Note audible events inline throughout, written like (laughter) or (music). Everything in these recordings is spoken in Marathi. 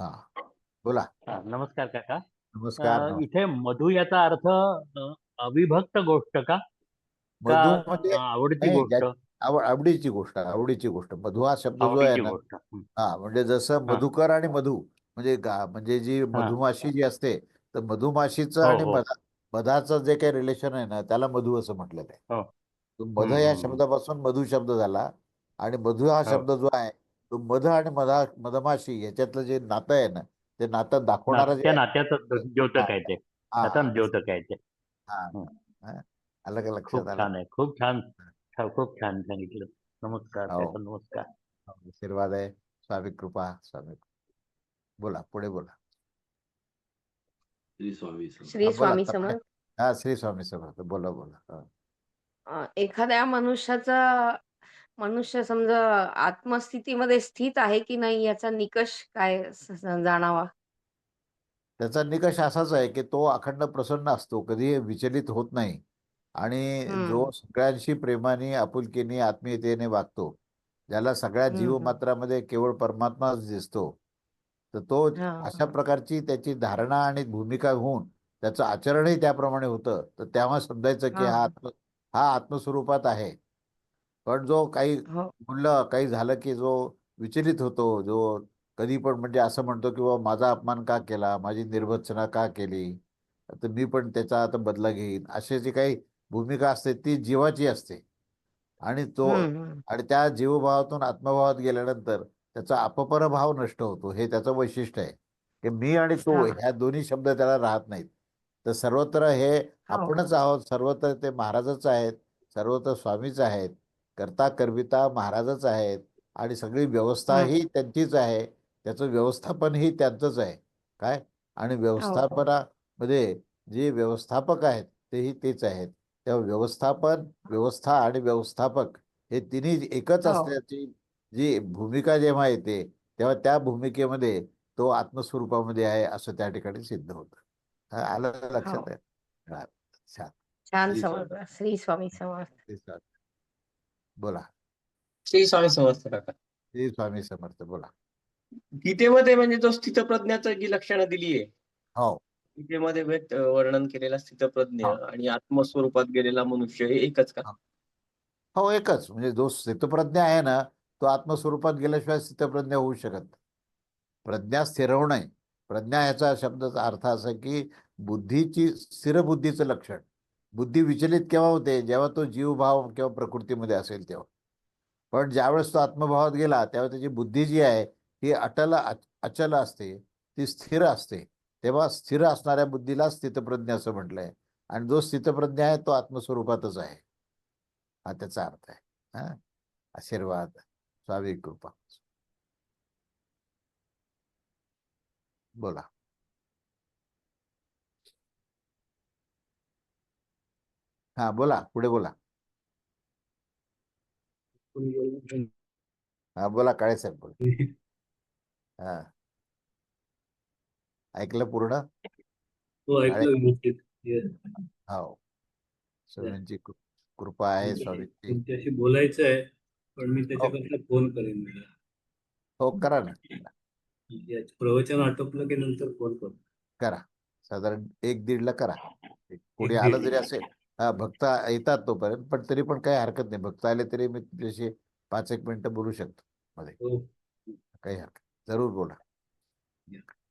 हा बोला हा, नमस्कार काका नमस्कार अं. इथे मधु याचा अर्थ अं, अविभक्त गोष्ट का का मधु म्हणजे अं, आवडती नाही, गोष्ट ज्या- आवडीची गोष्ट आवडीची गोष्ट मधु हा शब्द जो आहे आवडीची ना गोष्ट हं. हा म्हणजे जसं मधुकर आणि मधु म्हणजे गा म्हणजे जी मधुमाशी जी असते तर मधुमाशीचं हो, आणि हो. मधा मधाचं जे काही रिलेशन आहे ना त्याला मधु असं म्हटलेलं आहे हो. तो मध हम्म, या हम्म. शब्दापासून मधु शब्द झाला आणि मधु हा हो. शब्द जो आहे तो मध आणि मधा मधमाशी याच्यातलं जे नातं आहे ना ते नातं दाखवणारा जे त्या आहे, नात्याचं द्योतक आहे ते. हा, द्योतक आहे ते. हा, हं. हा. आलं का खूप लक्षात आलं. छान आहे. खूप छान. छा- खूप छान सांगितलं. नमस्कार हो. नमस्कार. आशीर्वाद आहे. स्वामी कृपा स्वामी बोला पुढे बोला. श्री स्वामी समर्थ. श्री हा, बोला, स्वामी तपले. समर्थ. हा श्री स्वामी समर्थ. बोला बोला. हा. अ, एखाद्या मनुष्याचा मनुष्य समजा आत्मस्थितीमध्ये स्थित आहे की नाही याचा निकष काय जाणावा त्याचा निकष असाच आहे की तो अखंड प्रसन्न असतो कधी विचलित होत नाही आणि. जो सगळ्यांशी प्रेमाने आपुलकीने आत्मीयतेने वागतो ज्याला सगळ्या हम्म. जीवमात्रामध्ये केवळ परमात्माच दिसतो तर तो. अशा प्रकारची त्याची धारणा आणि भूमिका होऊन त्याचं आचरणही त्याप्रमाणे होतं तर तेव्हा समजायचं की हा. हा आत्म हा आत्मस्वरूपात आहे पण जो काही हो. बोललं काही झालं की जो विचलित होतो जो कधी पण म्हणजे असं म्हणतो की बाबा माझा अपमान का केला? माझी निर्भत्सना का केली? तर मी पण त्याचा आता बदला घेईन. अशी जी काही भूमिका असते ती जीवाची असते. आणि तो हम्म, हम्म. आणि त्या जीवभावातून आत्मभावात गेल्यानंतर त्याचा अपपर भाव नष्ट होतो हे त्याचं वैशिष्ट्य आहे. की मी आणि तो हा. ह्या दोन्ही शब्द त्याला राहत नाहीत. तर सर्वत्र हे हो. आपणच आहोत सर्वत्र ते महाराजच आहेत सर्वत्र स्वामीच आहेत. करता करविता महाराजच आहेत आणि सगळी व्यवस्था ही. त्यांचीच आहे. त्याचं व्यवस्थापनही त्यांचंच आहे. काय? आणि व्यवस्थापनामध्ये जे व्यवस्थापक आहेत तेही तेच आहेत. तेव्हा व्यवस्थापन व्यवस्था आणि व्यवस्थापक हे तिन्ही एकच हो. असल्याची जी भूमिका जेव्हा येते तेव्हा त्या भूमिकेमध्ये तो आत्मस्वरूपामध्ये आहे असं त्या ठिकाणी सिद्ध होतं. हा, आलं लक्षात? हो. आहे हा, छान. छान श्री स्वामी. समर्थ. बोला. श्री स्वामी समर्थ काका. श्री स्वामी समर्थ बोला. गीतेमध्ये म्हणजे जो स्थितप्रज्ञाचं जी लक्षणं दिली आहे. हो. गीतेमध्ये व्यक्त वर्णन केलेला स्थितप्रज्ञ हा. आणि आत्मस्वरूपात गेलेला मनुष्य हे एकच का? हो. एकच. म्हणजे जो स्थितप्रज्ञ आहे ना तो आत्मस्वरूपात गेल्याशिवाय स्थितप्रज्ञ होऊ शकत नाही. प्रज्ञा स्थिरवणे प्रज्ञा ह्याचा शब्दाचा अर्थ असा की बुद्धीची स्थिर बुद्धीचं लक्षण. बुद्धी विचलित केव्हा होते? जेव्हा तो जीवभाव किंवा प्रकृतीमध्ये असेल तेव्हा. पण ज्यावेळेस तो आत्मभावात गेला तेव्हा त्याची बुद्धी जी आहे ती अटल अचल असते ती स्थिर असते. तेव्हा स्थिर असणाऱ्या बुद्धीला स्थितप्रज्ञ असं म्हटलंय. आणि जो स्थितप्रज्ञ आहे तो आत्मस्वरूपातच आहे. हा त्याचा अर्थ आहे. हा? आशीर्वाद स्वामी कृपा. बोला. हा बोला पुढे बोला. हा बोला काळे साहेब बोला. हा. ऐकलं पूर्ण? हो. हो. स्वामींची कृ- कृपा आहे स्वामींची बोलायचं आहे पण मी त्याच्याकरता फोन करेन हो करा ना प्रवचन आटोपलं की नंतर फोन करतो करा. साधारण एक दीडला करा. एक कोणी आलं दीड. जरी असेल हा भक्त येतात तोपर्यंत पण तरी पण काही हरकत नाही. भक्त आले तरी मी तुझ्याशी पाच एक मिनिटं बोलू शकतो मध्ये. हो. काही हरकत जरूर बोला.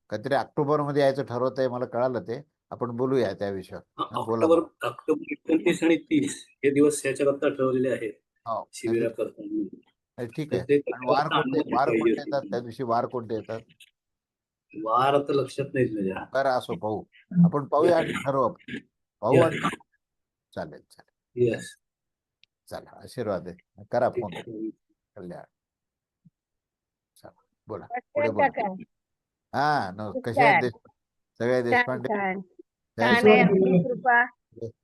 काहीतरी ऑक्टोबरमध्ये यायचं ठरवत आहे मला कळालं ते. आपण बोलूया त्या विषयावर. बोला ऑक्टोबर ऑक्टोबर एकोणतीस आणि तीस हे दिवस याच्याकरता ठरवलेले आहेत. हो ठीक तर आहे. वार कोणते वार कोणते. येतात? त्या दिवशी वार कोणते येतात? वार आता लक्षात नाही करा असो पाहू. आपण पाहूया आणि ठरवू आपण. पाहू आणि. चालेल चालेल. येस चला आशीर्वाद आहे. करा फोन. कल्याण. चला बोला. पुढे बोला. हा न कसे आहेत देश सगळे देशपांडे?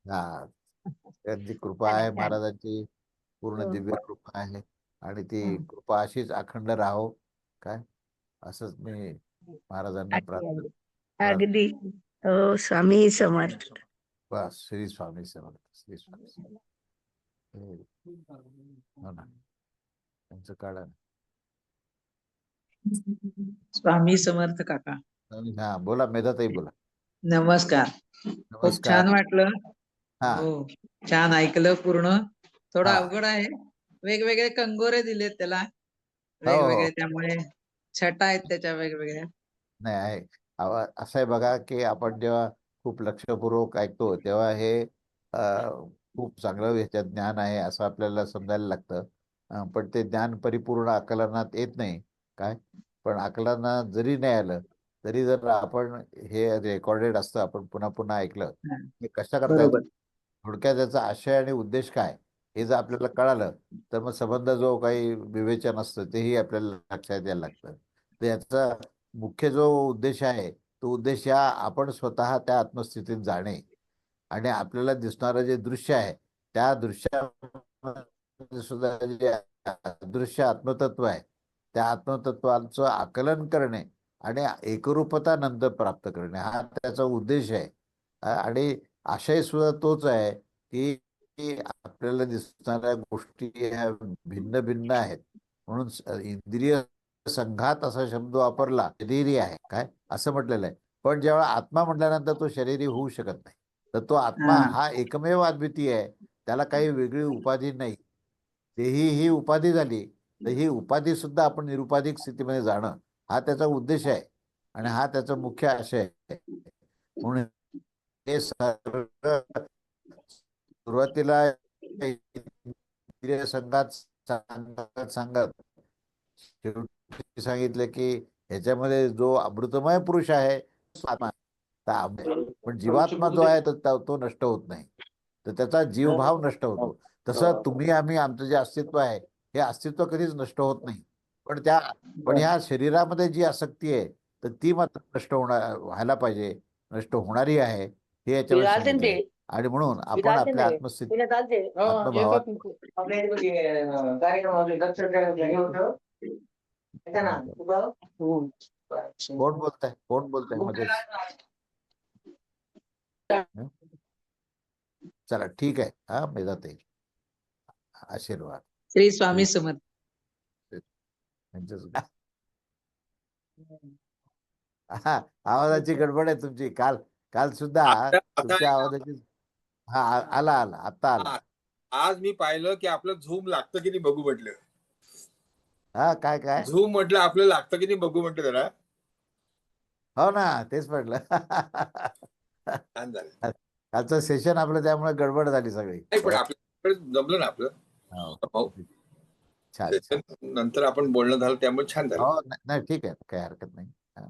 हा त्यांची कृपा आहे. महाराजांची पूर्ण हो. दिव्य कृपा आहे आणि ती हं. कृपा अशीच अखंड राहो. काय? असंच मी महाराजांना प्रार्थना अगदी. हो स्वामी समर्थ. बस श्री स्वामी समर्थ श्री स्वामी समर्थ. हो ना त्यांचं काढा. स्वामी समर्थ काका हा बोला मेधाताई बोला नमस्कार。खूप नमस्कार छान वाटलं. हा. हो छान ऐकलं पूर्ण. थोडं हा. अवघड आहे. वेगवेगळे कंगोरे दिलेत त्याला. हो. वेगवेगळे त्यामुळे छटा आहेत त्याच्या वेगवेगळ्या. नाही आहे. आवा- असं आहे बघा की आपण जेव्हा खूप लक्षपूर्वक ऐकतो तेव्हा हे खूप चांगलं ह्याच्यात ज्ञान आहे असं आपल्याला समजायला लागतं. पण ते ज्ञान परिपूर्ण आकलनात येत नाही. काय? पण आकलनात जरी नाही आलं तरी जर आपण हे रेकॉर्डेड असतं आपण पुन्हा पुन्हा ऐकलं हा. की कशा करता थोडक्यात त्याचा आशय आणि उद्देश काय? हे जर आपल्याला कळालं तर मग संबंध जो काही विवेचन असतं तेही आपल्याला लक्षात यायला लागतं. तर याचा मुख्य जो उद्देश आहे तो उद्देश हा आपण स्वतः त्या आत्मस्थितीत जाणे आणि आपल्याला दिसणारं जे दृश्य आहे त्या दृश्यामध्ये सुद्धा जे दृश्य आत्मतत्व आहे त्या आत्मतत्वाचं आकलन करणे आणि एकरूपता नंतर प्राप्त करणे हा त्याचा उद्देश आहे. आणि आशय सुद्धा तोच आहे की आपल्याला दिसणाऱ्या गोष्टी ह्या भिन्न भिन्न आहेत. म्हणून इंद्रिय संघात असा शब्द वापरला शरीरी आहे. काय? असं म्हटलेलं आहे. पण जेव्हा आत्मा म्हटल्यानंतर तो शरीरी होऊ शकत नाही. तर तो आत्मा हा. एकमेव अद्वितीय आहे. त्याला काही वेगळी उपाधी नाही. तेही ही उपाधी झाली तर ही उपाधी सुद्धा आपण निरुपाधिक स्थितीमध्ये जाणं हा त्याचा उद्देश आहे. आणि हा त्याचा मुख्य आशय आहे. म्हणून हे सर्व सुरुवातीला संघात सांगत सांगत. शेवटी सांगितलं की ह्याच्यामध्ये जो अमृतमय पुरुष आहे पण जीवात्मा जो आहे तर तो तो नष्ट होत नाही. तर त्याचा जीवभाव नष्ट होतो. तसं तुम्ही आम्ही आमचं जे अस्तित्व आहे हे अस्तित्व कधीच नष्ट होत नाही. पण त्या पण ह्या शरीरामध्ये जी आसक्ती आहे तर ती मात्र नष्ट होणार व्हायला पाहिजे. नष्ट होणारी आहे. हे याच्यामध्ये. आणि म्हणून आपण आपल्या आत्मस्थिती आत्मभावात कोण बोलताय कोण बोलतायमध्ये चला ठीक आहे. हा मेधाताई आशीर्वाद. श्री स्वामी समर्थ. हा आवाजाची गडबड आहे तुमची. काल काल सुद्धा तुमच्या आवाजाची हा आला आला. आता आला. आज मी पाहिलं की आपलं झूम लागतं की नाही बघू म्हटलं. हा काय काय? झूम म्हटलं आपलं लागतं की नाही बघू म्हटलं जरा. हो ना तेच म्हटलं. छान झालं. कालचं सेशन आपलं त्यामुळे गडबड झाली सगळी. नाही पण आपल्याकडे जमलं ना आपलं. हो. छान छान. त्याच्या नंतर आपण बोलणं झालं त्यामुळे छान झालं. हो नाही नाही, ठीक आहे काही हरकत नाही. हा.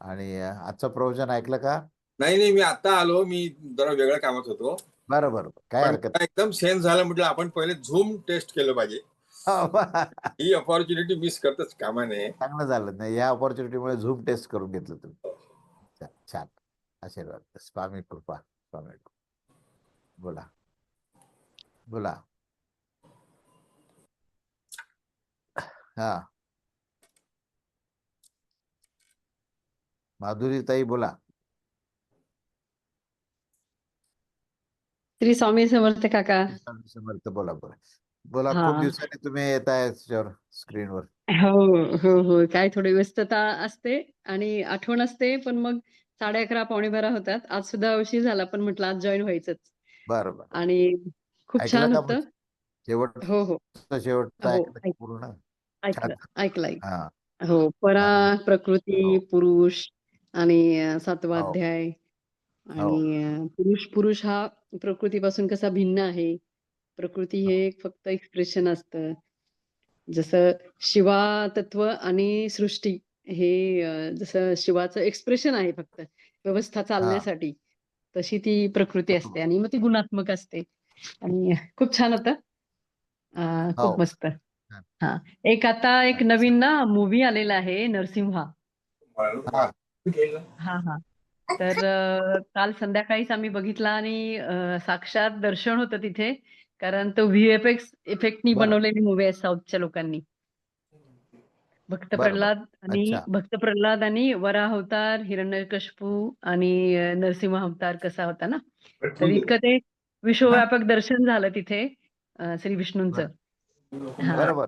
आणि अं, आजचं प्रवचन ऐकलं का? नाही नाही मी आता आलो मी जरा वेगळ्या कामात होतो. बरं बरं काय पण हरकत एकदम सेन्स झालं म्हटलं आपण पहिले झूम टेस्ट केलं पाहिजे. ही अपॉर्च्युनिटी मिस करतच कामा नये चांगलं झालं. नाही या ऑपॉर्च्युनिटीमुळे झूम टेस्ट करून घेतलं तुम्ही. छान. आशीर्वाद. स्वामी कृपा. स्वामी. बोला. बोला. हा. माधुरीताई बोला. श्री स्वामी समर्थ काका. स्वामी समर्थ बोला बोला. बोला खूप हा. दिवसांनी तुम्ही येत आहे त्याच्यावर स्क्रीनवर. हो हो हो. काय थोडी व्यस्तता असते आणि आठवण असते पण मग साडे अकरा पावणे बारा होतात. आज सुद्धा उशीर झाला पण म्हटलं आज जॉईन व्हायचंच. बरं बरं आणि खूप ऐकलं छान का होतं? शेवट हो हो. शेवटचं हो, ऐकलं ऐक- पूर्ण? ऐकलं ऐकलं ऐकलं. हा. हो परा प्रकृती हो. पुरुष आणि अं, सातवा हो. अध्याय आणि अं, पुरुष पुरुष हा प्रकृतीपासून कसा भिन्न आहे? प्रकृती हे एक फक्त एक्सप्रेशन असतं. जसं शिवा तत्व आणि सृष्टी हे जसं शिवाचं एक्सप्रेशन आहे फक्त व्यवस्था चालण्यासाठी तशी ती प्रकृती असते आणि मग ती गुणात्मक असते. आणि खूप छान होतं. अं, हो. खूप मस्त. हा. एक आता एक नवीन ना मूवी आलेला आहे नरसिंहा. हा. हा हा. तर काल संध्याकाळीच आम्ही बघितला आणि साक्षात दर्शन होतं तिथे. कारण तो व्हीएफएक्स इफेक्टनी. बनवलेली मूवी आहे साऊथच्या लोकांनी. भक्त प्रल्हाद आणि. भक्त प्रल्हाद आणि वराह अवतार हिरण्यकशिपू आणि नरसिंह अवतार कसा होता ना? तर इतकं ते विश्वव्यापक दर्शन झालं तिथे श्री विष्णूंचं. हा. बरोबर.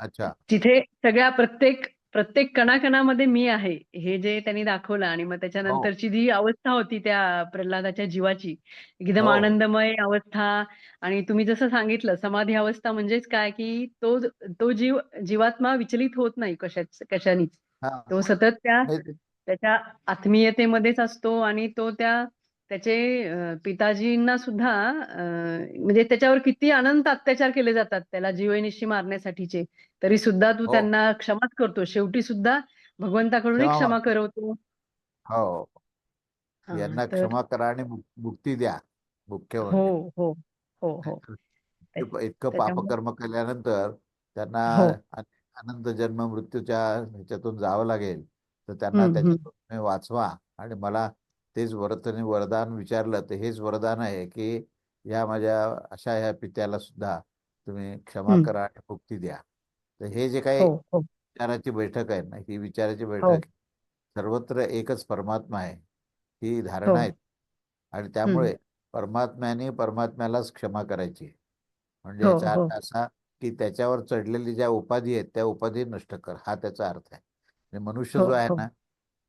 अच्छा. तिथे सगळ्या प्रत्येक प्रत्येक कणाकणामध्ये मी आहे हे जे त्यांनी दाखवलं आणि मग हो. त्याच्यानंतरची जी अवस्था होती त्या प्रल्हादाच्या जीवाची एकदम हो. आनंदमय अवस्था आणि तुम्ही जसं सांगितलं समाधी अवस्था म्हणजेच काय की तो तो जीव जीवात्मा विचलित होत नाही कशाच कशानीच तो सतत त्या त्याच्या आत्मीयतेमध्येच असतो आणि तो त्या त्याचे पिताजींना सुद्धा अं, म्हणजे त्याच्यावर किती अनंत अत्याचार केले जातात त्याला जीवनिशी मारण्यासाठीचे तरी सुद्धा तू हो. त्यांना क्षमाच करतो शेवटी सुद्धा भगवंताकडूनही क्षमा. करवतो हो यांना क्षमा करा आणि मुक- मुक्ती द्या मुख्य हो हो हो हो (laughs) इतकं पापकर्म केल्यानंतर त्यांना हो. अन- अनंत जन्म मृत्यूच्या ह्याच्यातून जावं लागेल तर त्यांना. त्याच्यातून वाचवा आणि मला तेच वरतने वरदान विचारलं तर हेच वरदान आहे की या माझ्या अशा ह्या पित्याला सुद्धा तुम्ही क्षमा. करा आणि मुक्ती द्या तर हे जे काही हो हो विचाराची बैठक आहे ना ही विचाराची हो. बैठक सर्वत्र एकच परमात्मा आहे ही हो. धारणा आहे आणि त्यामुळे परमात्म्याने परमात्म्यालाच क्षमा करायची आहे. म्हणजे हो, याचा हो. अर्थ असा की त्याच्यावर चढलेली ज्या उपाधी आहेत त्या उपाधी नष्ट कर हा त्याचा अर्थ आहे मनुष्य हो, जो आहे हो. ना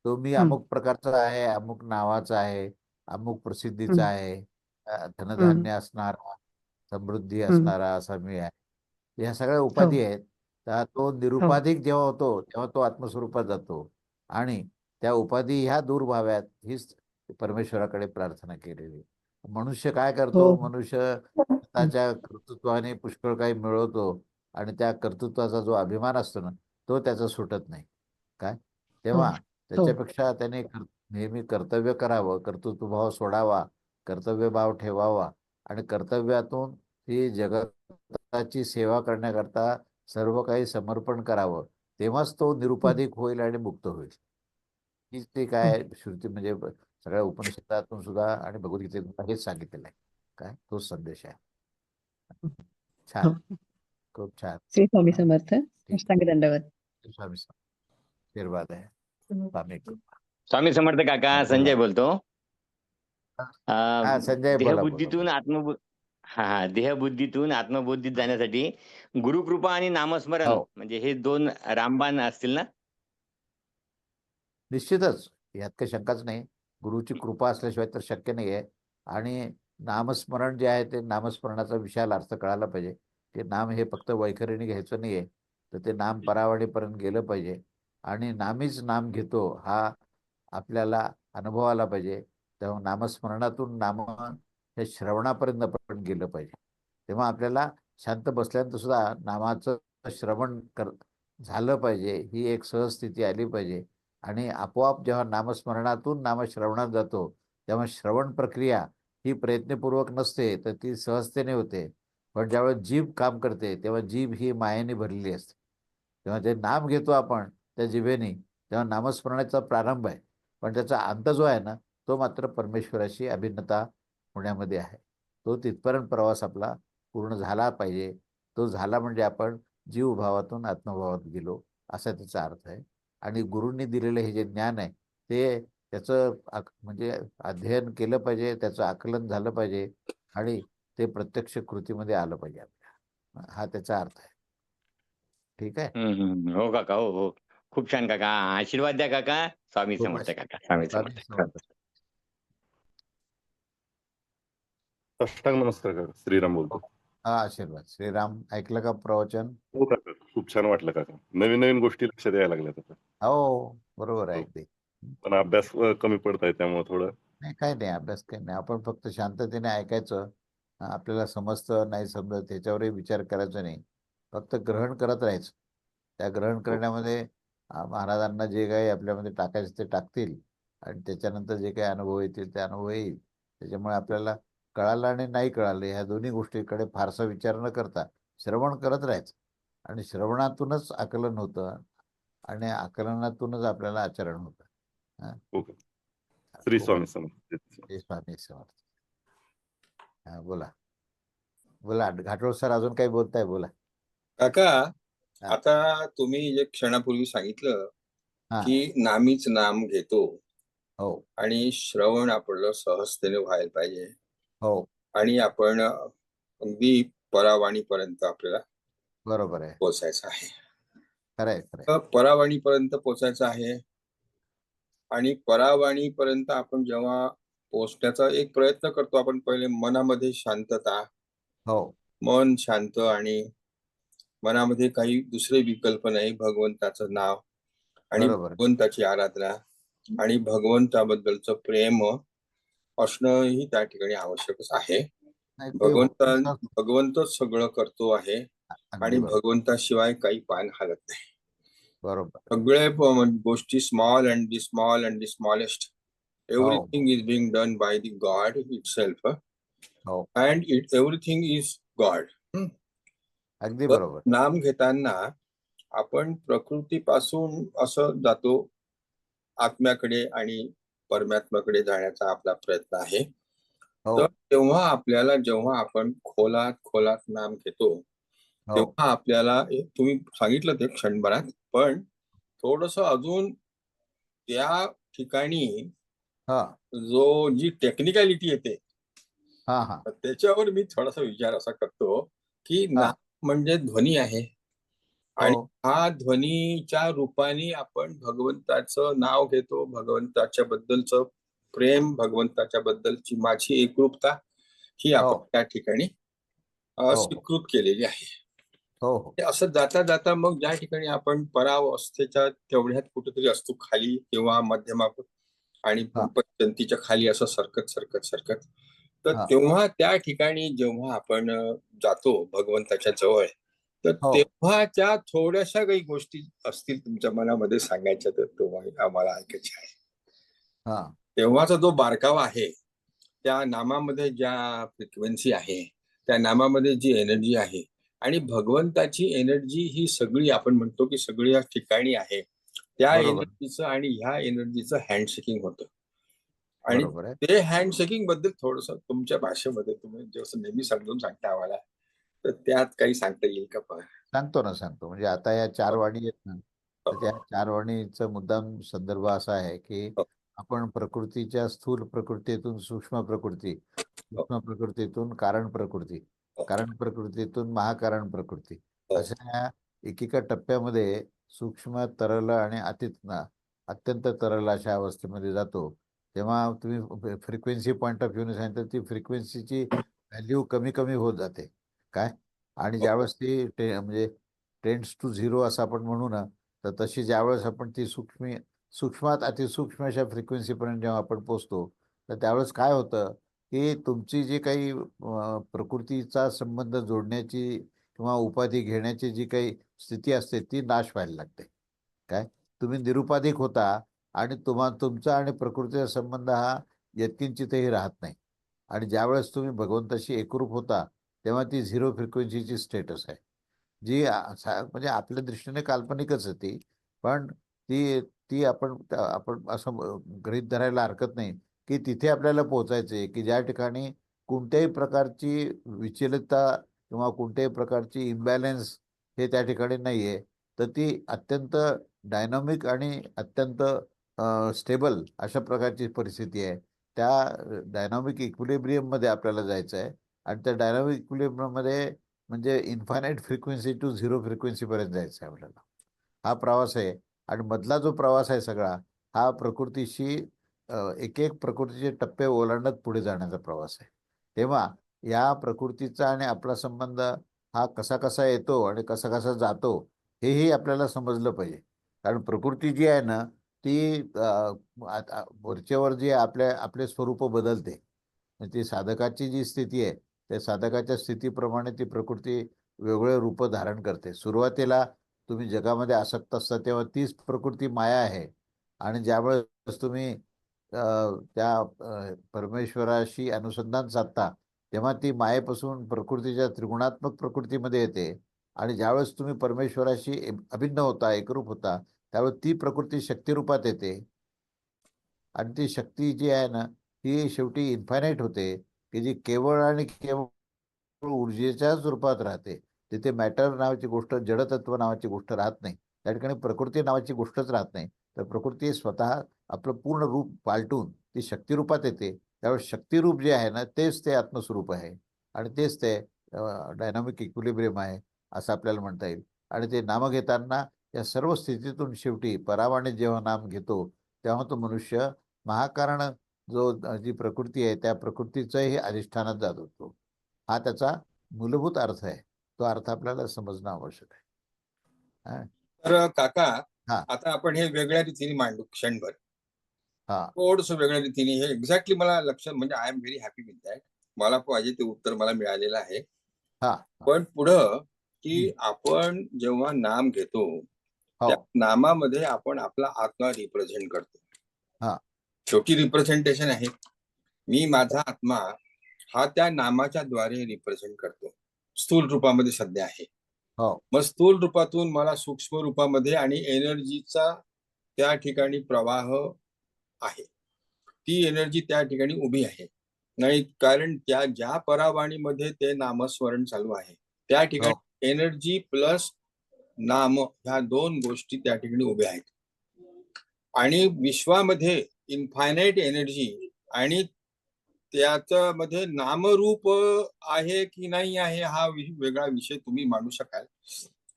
तो मी. अमुक प्रकारचा आहे अमुक नावाचा आहे अमुक प्रसिद्धीचा. आहे. धनधान्य असणारा समृद्धी. असणारा असा मी आहे. ह्या सगळ्या उपाधी आहेत. तर तो निरुपाधिक जेव्हा होतो तेव्हा तो आत्मस्वरूपात जातो. आणि त्या उपाधी ह्या दूर व्हाव्यात हीच परमेश्वराकडे प्रार्थना केलेली. मनुष्य काय करतो? हो. मनुष्य स्वतःच्या कर्तृत्वाने पुष्कळ काही मिळवतो आणि त्या कर्तृत्वाचा जो अभिमान असतो ना तो त्याचा सुटत नाही. काय? तेव्हा त्याच्यापेक्षा त्याने नेहमी कर्तव्य करावं कर्तृत्वभाव सोडावा कर्तव्यभाव ठेवावा आणि कर्तव्यातून ही जगताची सेवा करण्याकरता सर्व काही समर्पण करावं तेव्हाच तो निरुपाधिक होईल आणि मुक्त होईल. हीच ते काय श्रुती म्हणजे सगळ्या उपनिषदातून सुद्धा आणि भगवद्गीतेतून हेच सांगितलेलं आहे. काय? तोच संदेश आहे. छान. हो. खूप छान. श्री स्वामी समर्थ. दंडवत स्वामी आशीर्वाद आहे. स्वामी. स्वामी समर्थ काका संजय बोला. बोलतो. हा संजय देहबुद्धीतून आत्मबु हा हा देहबुद्धीतूून आत्मबुद्धीत जाण्यासाठी गुरुकृपा आणि नामस्मरण हो. म्हणजे हे दोन रामबाण असतील ना? निश्चितच. यात काही शंकाच नाही. गुरुची कृपा असल्याशिवाय तर शक्य नाही आहे आणि नामस्मरण जे आहे ते नामस्मरणाचा विशाल अर्थ कळायला पाहिजे. ते नाम हे फक्त वैखरीने घ्यायचं नाही आहे तर ते नाम परावाडीपर्यंत गेलं पाहिजे. आणि नामीच नाम घेतो हा आपल्याला अनुभव आला पाहिजे. तेव्हा नामस्मरणातून नाम हे श्रवणापर्यंत आपण गेलं पाहिजे. तेव्हा आपल्याला शांत बसल्यानंतर सुद्धा नामाचं श्रवण कर झालं पाहिजे. ही एक सहस्थिती आली पाहिजे. आणि आपोआप जेव्हा नामस्मरणातून नामश्रवणात जातो तेव्हा श्रवण प्रक्रिया ही प्रयत्नपूर्वक नसते तर ती सहजतेने होते. पण ज्यावेळेस जीभ काम करते तेव्हा जीभ ही मायेने भरलेली असते. तेव्हा जे नाम घेतो आपण त्या जिभेने तेव्हा नामस्मरणाचा प्रारंभ आहे पण त्याचा अंत जो आहे ना तो मात्र परमेश्वराशी अभिन्नता होण्यामध्ये आहे. तो तिथपर्यंत प्रवास आपला पूर्ण झाला पाहिजे. तो झाला म्हणजे आपण जीवभावातून आत्मभावात गेलो असा त्याचा अर्थ आहे. आणि गुरूंनी दिलेलं हे जे ज्ञान आहे ते त्याचं आक म्हणजे अध्ययन केलं पाहिजे त्याचं आकलन झालं पाहिजे आणि ते प्रत्यक्ष कृतीमध्ये आलं पाहिजे आपल्या. हा त्याचा अर्थ आहे. ठीक आहे? हो काका हो हो. खूप छान काका. आशीर्वाद द्या काका. स्वामी समर्थ. काका. स्वामी समर्थ. साष्टांग नमस्कार काका. श्रीराम बोलतो. हा आशीर्वाद. श्रीराम ऐकलं का प्रवचन? हो काका. खूप छान वाटलं काका. नवीन नवीन गोष्टी लक्षात यायला लागल्यात आता. हो बरोबर आहे हो. अगदी. पण अभ्यास अ, कमी पडत आहे त्यामुळे थोडं. नाही काय नाही. अभ्यास काही नाही. आपण फक्त शांततेने ऐकायचं. आपल्याला समजतं नाही समजत त्याच्यावरही विचार करायचा नाही. फक्त ग्रहण करत राहायचं. त्या ग्रहण करण्यामध्ये अं, महाराजांना जे काही आपल्यामध्ये टाकायचं ते टाकतील आणि त्याच्यानंतर जे काही अनुभव येतील ते अनुभव येईल. त्याच्यामुळे आपल्याला कळालं आणि नाही कळालं ह्या दोन्ही गोष्टीकडे फारसा विचार न करता श्रवण करत राहायचं. आणि श्रवणातूनच आकलन होतं आणि आकलनातूनच आपल्याला आचरण होतं. हो? श्री स्वामी समर्थ. जय स्वामी समर्थ. हा बोला. बोला घाटोळ सर अजून काही बोलताय? बोला. काका. आता तुम्ही जे क्षणापूर्वी सांगितलं. की नामीच नाम घेतो हो. आणि श्रवण आपलं सहजतेने व्हायला पाहिजे. हो. आणि आपण अगदी परावाणीपर्यंत आपल्याला बरोबर आहे. पोचायचं आहे. परावाणीपर्यंत पोचायचं आहे आणि परावाणीपर्यंत आपण जेव्हा पोचण्याचा एक प्रयत्न करतो आपण पहिले मनामध्ये शांतता हो. मन शांत आणि मनामध्ये काही दुसरे विकल्प नाही भगवंताचं नाव आणि. भगवंताची आराधना आणि भगवंताबद्दलचं प्रेम असणं ही त्या ठिकाणी आवश्यकच आहे भगवंता. भगवंतच सगळं करतो आहे आणि. भगवंताशिवाय काही पान हालत नाही बरोबर सगळे प- म्हण- गोष्टी small and the small and the smallest everything is being done by the god itself. And it everything is god अगदी बरोबर. नाम घेताना आपण प्रकृतीपासून असं जातो आत्म्याकडे आणि परमात्म्याकडे जाण्याचा आपला प्रयत्न आहे. हो. तर तेव्हा आपल्याला जेव्हा आपण खोलात खोलात नाम घेतो हो. तेव्हा आपल्याला तुम्ही सांगितलं ते क्षणभरात पण थोडस अजून त्या ठिकाणी हा. जो जी टेक्निकॅलिटी येते हा हा. त्याच्यावर मी थोडासा विचार असा करतो की नाम म्हणजे ध्वनी आहे आणि हो हा ध्वनीच्या रूपाने आपण भगवंताचं नाव घेतो भगवंताच्या बद्दलचं प्रेम भगवंताच्या बद्दलची माझी एकरूपता ही आपण हो. त्या ठिकाणी हो. स्वीकृत केलेली आहे असं जाता जाता मग ज्या ठिकाणी आपण परावस्थेच्या तेवढ्यात कुठेतरी असतो खाली किंवा मध्यमाप आणि. पश्चंतीच्या खाली असं सरकत सरकत सरकत तर. तेव्हा त्या ठिकाणी जेव्हा आपण जातो भगवंताच्या जवळ तर हो. तेव्हाच्या थोड्याशा काही गोष्टी असतील तुमच्या मनामध्ये सांगायच्या तर तेव्हा आम्हाला ऐकायच्या आहे तेव्हाचा जो बारकावा आहे त्या नामामध्ये ज्या फ्रिक्वेन्सी आहे त्या नामामध्ये जी एनर्जी आहे आणि भगवंताची एनर्जी ही सगळी आपण म्हणतो की सगळी या ठिकाणी आहे त्या. एनर्जीचं आणि ह्या एनर्जीचं हँडशेकिंग होतं आणि ते हँडशेकिंगबद्दल थोडस तुमच्या भाषेमध्ये तुम्ही जसं नेहमी समजून सांगता आम्हाला तर त्यात काही सांगता येईल का पहा सांगतो ना सांगतो म्हणजे आता या चार वाणी आहेत ना तर त्या हो. चार वाणीचा मुद्दाम संदर्भ असा आहे की हो. आपण प्रकृतीच्या स्थूल प्रकृतीतून सूक्ष्म प्रकृती सूक्ष्म प्रकृतीतून कारण प्रकृती हो. कारण प्रकृतीतून महाकारण प्रकृती हो. अशा एकेका टप्प्यामध्ये सूक्ष्म तरल आणि अतीत अत्यंत तरल अशा अवस्थेमध्ये जातो तेव्हा तुम्ही फ्रिक्वेन्सी पॉईंट ऑफ व्ह्यूने सांगितलं ती फ्रिक्वेन्सीची व्हॅल्यू कमी कमी होत जाते. काय? आणि हो. ज्यावेळेस ती टे म्हणजे टेन्स टू झिरो असं आपण म्हणू ना तर तशी ज्यावेळेस आपण ती सूक्ष्म सूक्ष्मात अतिसूक्ष्म अशा फ्रिक्वेन्सीपर्यंत जेव्हा आपण पोचतो तर त्यावेळेस काय होतं की तुमची जी काही प्रकृतीचा संबंध जोडण्याची किंवा उपाधी घेण्याची जी काही स्थिती असते ती नाश व्हायला लागते. काय? तुम्ही निरुपाधिक होता आणि तुम्हा तुमचा आणि प्रकृतीचा संबंध हा यत्किंचितही राहत नाही. आणि ज्यावेळेस तुम्ही भगवंताशी एकरूप होता तेव्हा ती झिरो फ्रिक्वेन्सीची स्टेटस आहे. जी सा- म्हणजे आपल्या दृष्टीने काल्पनिकच आहे ती. पण ती ती आपण आपण असं गृहित गृहीत धरायला हरकत नाही की तिथे आपल्याला पोहोचायचं आहे की ज्या ठिकाणी कोणत्याही प्रकारची विचलितता किंवा कोणत्याही प्रकारची इम्बॅलन्स हे त्या ठिकाणी नाही आहे तर ती अत्यंत डायनॉमिक आणि अत्यंत स्टेबल अशा प्रकारची परिस्थिती आहे. त्या डायनॉमिक इक्विलिब्रियममध्ये आपल्याला जायचं आहे. आणि त्या डायनॉमिक इक्विलिब्रियममध्ये म्हणजे इन्फायनाईट फ्रिक्वेन्सी टू झिरो फ्रिक्वेन्सीपर्यंत जायचं आहे आपल्याला. हा प्रवास आहे आणि मधला जो प्रवास आहे सगळा हा प्रकृतीशी एक एक प्रकृतीचे टप्पे ओलांडत पुढे जाण्याचा प्रवास आहे. तेव्हा या प्रकृतीचा आणि आपला संबंध हा कसा कसा येतो आणि कसा कसा जातो हेही आपल्याला समजलं पाहिजे. कारण प्रकृती जी आहे ना ती वरचेवर जे आपल्या आपले स्वरूप बदलते. म्हणजे ती साधकाची जी स्थिती आहे त्या साधकाच्या स्थितीप्रमाणे ती प्रकृती वेगवेगळे रूप धारण करते. सुरुवातीला तुम्ही जगामध्ये आसक्त असता तेव्हा तीच प्रकृती माया आहे. आणि ज्यावेळेस तुम्ही त्या परमेश्वराशी अनुसंधान साधता तेव्हा ती मायेपासून प्रकृतीच्या त्रिगुणात्मक प्रकृतीमध्ये येते. आणि ज्यावेळेस तुम्ही परमेश्वराशी अभिन्न होता एकरूप होता त्यावेळेस ती प्रकृती शक्तिरूपात येते. आणि ती शक्ती जी आहे ना ती शेवटी इन्फायनाईट होते की जी केवळ आणि केवळ ऊर्जेच्याच रूपात राहते. तिथे मॅटर नावाची गोष्ट जडतत्व नावाची गोष्ट राहत नाही. त्या ठिकाणी प्रकृती नावाची गोष्टच राहत नाही. तर प्रकृती स्वतः आपलं पूर्ण रूप पालटून ती शक्तिरूपात येते. त्यावेळेस शक्तिरूप जे आहे ना तेच ते आत्मस्वरूप आहे. आणि तेच ते डायनामिक इक्विलिब्रियम आहे असं आपल्याला म्हणता येईल. आणि ते नाम घेताना या सर्व स्थितीतून शेवटी परावाने जेव्हा नाम घेतो तेव्हा तो मनुष्य महाकारण जो जी प्रकृती आहे त्या प्रकृतीचंही अधिष्ठानात जात होतो. हा त्याचा मूलभूत अर्थ आहे. तो अर्थ आपल्याला समजणं आवश्यक आहे. तर काका हा. आता आपण हे वेगळ्या रीतीने मांडू क्षणभर. हा. थोडस वेगळ्या रीतीने हे एक्झॅक्टली मला लक्षात म्हणजे I am very happy with that मला पाहिजे ते उत्तर मला मिळालेलं आहे. हा. पण पुढं की आपण जेव्हा नाम घेतो त्या नामामध्ये आपण आपला आत्मा रिप्रेझेंट करतो. हा. शेवटी रिप्रेझेंटेशन आहे. मी माझा आत्मा हा त्या नामाच्या द्वारे रिप्रेझेंट करतो. स्थूल रूपामध्ये सध्या आहे. हो. मग स्थूल रूपातून मला सूक्ष्म रूपामध्ये आणि एनर्जीचा त्या ठिकाणी प्रवाह आहे. ती एनर्जी त्या ठिकाणी उभी आहे. नाही कारण त्या ज्या परावाणीमध्ये ते नामस्मरण चालू आहे त्या ठिकाणी एनर्जी प्लस नाम ह्या दोन गोष्टी त्या ठिकाणी उभ्या आहेत. आणि विश्वामध्ये इन्फायनाईट एनर्जी आणि त्याच्यामध्ये नामरूप आहे की नाही आहे हा वेगळा विषय तुम्ही मांडू शकाल.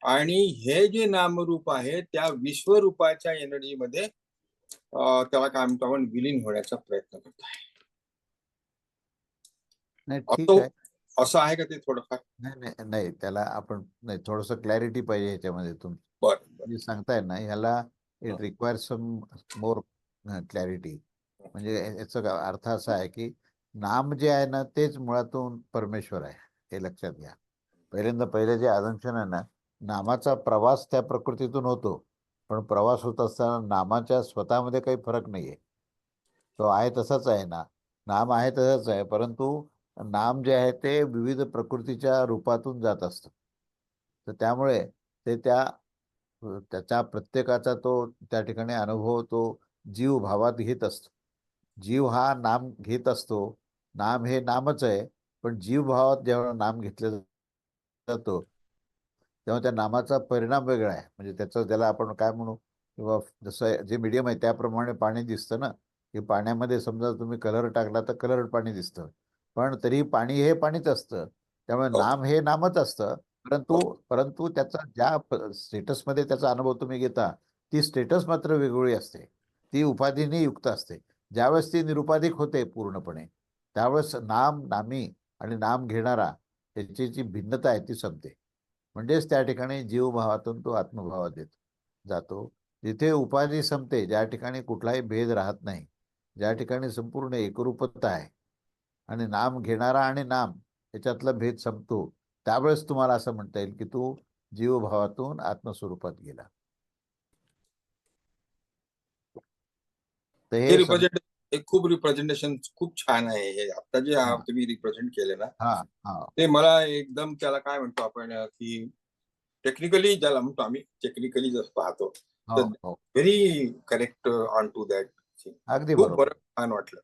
आणि हे जे नामरूप आहे त्या विश्वरूपाच्या एनर्जीमध्ये त्याला काय म्हणतो आपण? विलीन होण्याचा प्रयत्न करत आहे. असं आहे का ते थोडंफार? नाही नाही नाही. त्याला आपण नाही थोडस क्लॅरिटी पाहिजे ह्याच्यामध्ये तुम बरं बरं. जे सांगताय ना ह्याला it require some more clarity म्हणजे याचा अर्थ असा आहे की नाम जे आहे ना तेच मुळातून परमेश्वर आहे. हे लक्षात घ्या. पहिल्यांदा पहिले जे आदंशन आहे ना नामाचा प्रवास त्या प्रकृतीतून होतो. पण प्रवास होत असताना नामाच्या स्वतःमध्ये काही फरक नाहीये. तो आहे तसाच आहे ना. नाम आहे तसंच आहे परंतु नाम जे आहे ते विविध प्रकृतीच्या रूपातून जात असतं. तर त्यामुळे ते त्या त्याचा प्रत्येकाचा तो त्या ठिकाणी अनुभव तो जीव भावात घेत असतो. जीव हा नाम घेत असतो. नाम हे नामच आहे पण जीव भावात जेव्हा नाम घेतलं जातो तेव्हा त्या नामाचा परिणाम वेगळा आहे. म्हणजे त्याचं ज्याला आपण काय म्हणू किंवा जसं जे मीडियम आहे त्याप्रमाणे पाणी दिसतं ना की पाण्यामध्ये समजा तुम्ही कलर टाकला तर कलर पाणी दिसतं. पण तरी पाणी हे पाणीच असतं. त्यामुळे हो. नाम हे नामच असतं. परंतु परंतु त्याचा ज्या स्टेटसमध्ये त्याचा अनुभव तुम्ही घेता ती स्टेटस मात्र वेगवेगळी असते. ती उपाधीने युक्त असते. ज्यावेळेस ती निरुपाधिक होते पूर्णपणे त्यावेळेस नाम नामी आणि नाम घेणारा याची जी भिन्नता आहे ती संपते. म्हणजेच त्या ठिकाणी जीवभावातून तो आत्मभावात येतो जातो. जिथे उपाधी संपते ज्या ठिकाणी कुठलाही भेद राहत नाही ज्या ठिकाणी संपूर्ण एकरूपता आहे आणि नाम घेणारा आणि नाम याच्यातला भेद संपतो. त्यावेळेस तुम्हाला असं म्हणता येईल की तू जीवभावातून आत्मस्वरूपात गेला. हे खूप रिप्रेझेंटेशन खूप छान आहे. हे आता जे. तुम्ही रिप्रेझेंट केले ना. हा हा. ते मला एकदम त्याला काय म्हणतो आपण की टेक्निकली ज्याला म्हणतो आम्ही टेक्निकली जसं पाहतो very correct on to that अगदी बरोबर. बरं छान वाटलं.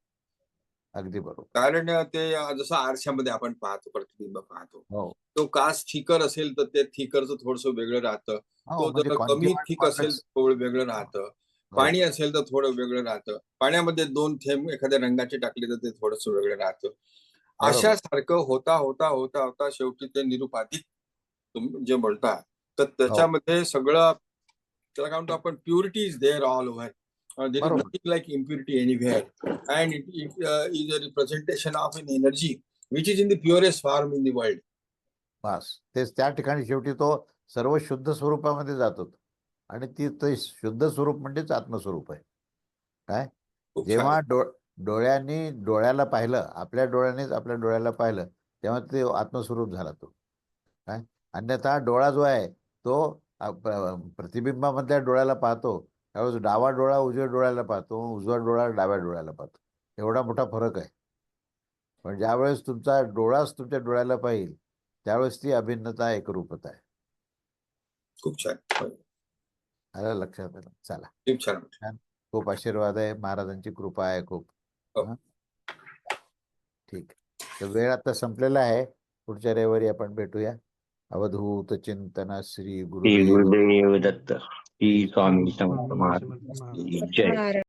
अगदी बरोबर. कारण ते जसं आरशामध्ये आपण पाहतो प्रतिबिंब पाहतो. हो. तो कास्ट थिकर असेल तर ते थिकरचं थोडस वेगळं राहतं. हो तो म्हणजे जर कमी थिक असेल थोडं वेगळं राहतं. हो. पाणी असेल तर थोडं वेगळं राहतं. पाण्यामध्ये दोन थेंब एखाद्या रंगाचे टाकले तर ते थोडस वेगळं राहतं. अशा सारखं होता होता होता होता शेवटी ते निरुपाधिक तुम्ही जे म्हणता तर त्याच्यामध्ये सगळं त्याला काय म्हणतो आपण purity is there all over nothing like impurity anywhere and it is a representation of an energy which is in the purest form in the world बस. तेच त्या ठिकाणी शेवटी तो सर्व शुद्ध स्वरूपामध्ये जातो आणि ती ते शुद्ध स्वरूप म्हणजेच आत्मस्वरूप आहे. काय? खूप जेव्हा छान. डो डोळ्यांनी डोळ्याला पाहिलं आपल्या डोळ्यानेच आपल्या डोळ्याला पाहिलं तेव्हा ते आत्मस्वरूप झाला तो. काय? अन्यथा डोळा जो आहे तो अ, प- प्रतिबिंबामधल्या डोळ्याला पाहतो त्यावेळेस डावा डोळा उजव्या डोळ्याला पाहतो उजवा डोळा डाव्या डोळ्याला पाहतो. एवढा मोठा फरक आहे. पण ज्यावेळेस तुमचा डोळाच तुमच्या डोळ्याला पाहिल त्यावेळेस ती अभिन्नता एकरूपता आहे. खूप छान. आलं लक्षात आलं? चला. खूप छान. खूप आशीर्वाद आहे. महाराजांची कृपा आहे खूप. हो. ठीक. तर वेळ आता संपलेला आहे. पुढच्या रविवारी आपण भेटूया. अवधूत चिंतन श्री गुरुदेव दत्त. श्री स्वामी समर्थ महाराज जय